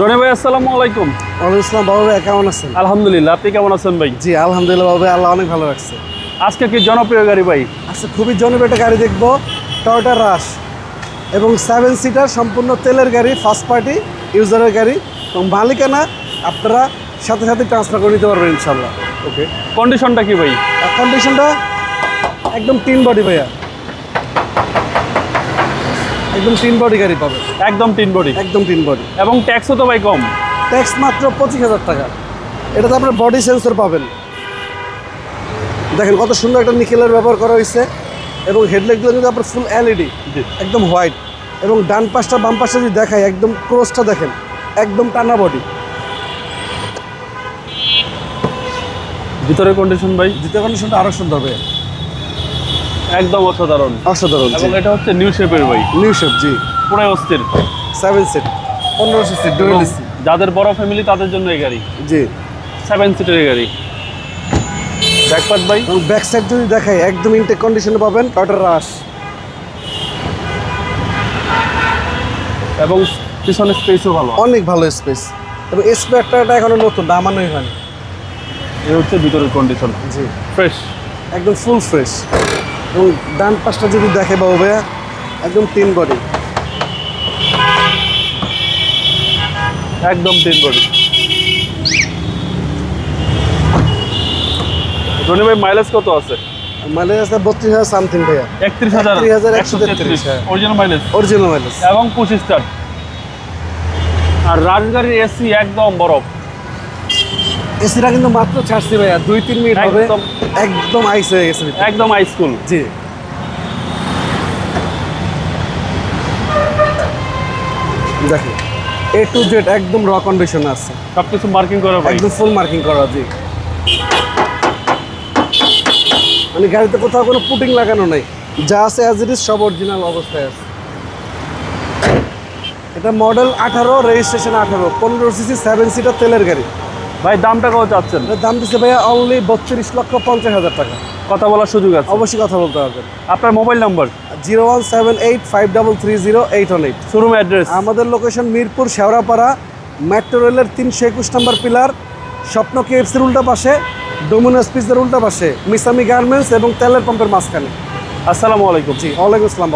রনি ভাই আসসালামু আলাইকুম। ওয়ালাইকুম ইসলাম বাবু ভাই কেমন আছেন? আলহামদুলিল্লাহ আপনি কেমন আছেন ভাই? জি আলহামদুলিল্লাহ বাবু ভাই, আল্লাহ অনেক ভালো রাখছে। আজকে কি জনপ্রিয় গাড়ি ভাই? আচ্ছা খুবই জনপ্রিয় একটা গাড়ি দেখব টয়োটা রাশ এবং সেভেন সিটার সম্পূর্ণ তেলের গাড়ি ফার্স্ট পার্টি ইউজারের গাড়ি। এবং মালিকানা আপনারা সাথে সাথে ট্রান্সফার করে নিতে পারবেন ইনশাল্লাহ ওকে কন্ডিশনটা কি ভাই? আর কন্ডিশনটা একদম তিন বডি ভাইয়া। একদম তিন বডি গাড়ি পাবে। একদম তিন বডি। একদম তিন বডি। এবং ট্যাক্সও তো ভাই কম। ট্যাক্স মাত্র পঁচিশ হাজার টাকা। এটাতে আপনার বডি সেন্সর পাবেন। দেখেন কত সুন্দর একটা নিকেলের ব্যবহার করা হয়েছে। এবং হেডলাইটগুলো কিন্তু আপনার ফুল এলইডি জি। একদম হোয়াইট এবং ডান পাশটা বাম পাশটা যদি দেখায় একদম ক্রোসটা দেখেন একদম টানা বডি। ভিতরের কন্ডিশন ভাই? দ্বিতীয় কন্ডিশনটা আরও সুন্দর হবে একদম অসাধারণ। অসাধারণ এবং এটা হচ্ছে নিউ শেপের ভাই নিউ শেপ জি। পুরো অস্থির। সেভেন সিট পনেরো সিট ডুয়েল যাদের বড় ফ্যামিলি তাদের জন্য এই গাড়ি। জি। সেভেন সিটের গাড়ি। ব্যাকপার্ট ভাই ব্যাক সাইড যদি দেখায় একদম ইনটেক কন্ডিশনে পাবেন টয়টার রাশ এবং পিছনে স্পেসও ভালো। অনেক ভালো স্পেস এবং স্পেয়ারটা এখনও নতুন নামানোই হয়নি। এই হচ্ছে ভিতরের কন্ডিশন জি। ফ্রেশ একদম ফুল ফ্রেশ এবং ডান পাশটা যদি দেখে বাবু ভাইয়া একদম তিন বডি একদম তিন বডি রনি ভাই মাইলেজ কত আছে? মাইলেজ আছে বত্রিশ হাজার সামথিং ভাইয়া। একত্রিশ হাজার 31,133 হ্যাঁ। অরিজিনাল মাইলেজ অরিজিনাল মাইলেজ এবং পঁচিশ স্টার আর রাজগাড়ির এসি একদম বরফ। এসিটা কিন্তু মাত্র ছাড়ছি ভাইয়া দুই তিন মিনিট হবে। একদম। আইস হয়ে গেছে। একদম হাইস্কুল জি। দেখেন এ টু জেড একদম র কন্ডিশন আছে। সব কিছু মার্কিং করা একদম ফুল মার্কিং করা জি। মানে গাড়িতে কোথাও কোনো পুটিং লাগানো নাই। যা আছে অ্যাজ ইট ইজ সব অরিজিনাল অবস্থায় আছে। এটা মডেল আঠারো রেজিস্ট্রেশন আঠারো পনেরো সিসি সেভেন সিটার তেলের গাড়ি। ভাই দামটা কত চাচ্ছেন? দাম দিচ্ছে ভাইয়া অনলি বত্রিশ লক্ষ পঞ্চাশ হাজার টাকা। কথা বলার সুযোগ আছে। অবশ্যই কথা বলতে পারবেন আপনার mobile number? Zero one seven eight five double three zero eight one eight. Showroom address? আমাদের লোকেশন মিরপুর শেওড়াপাড়া মেট্রো রেলের তিনশো একুশ নম্বর পিলার স্বপ্ন কেএফসির উল্টা পাশে ডোমিনোস পিসের উল্টা পাশে মিসামি গার্মেন্টস এবং তেলের পাম্পের মাঝখানে। আসসালামু আলাইকুম। জি ওয়ালাইকুম আসসালাম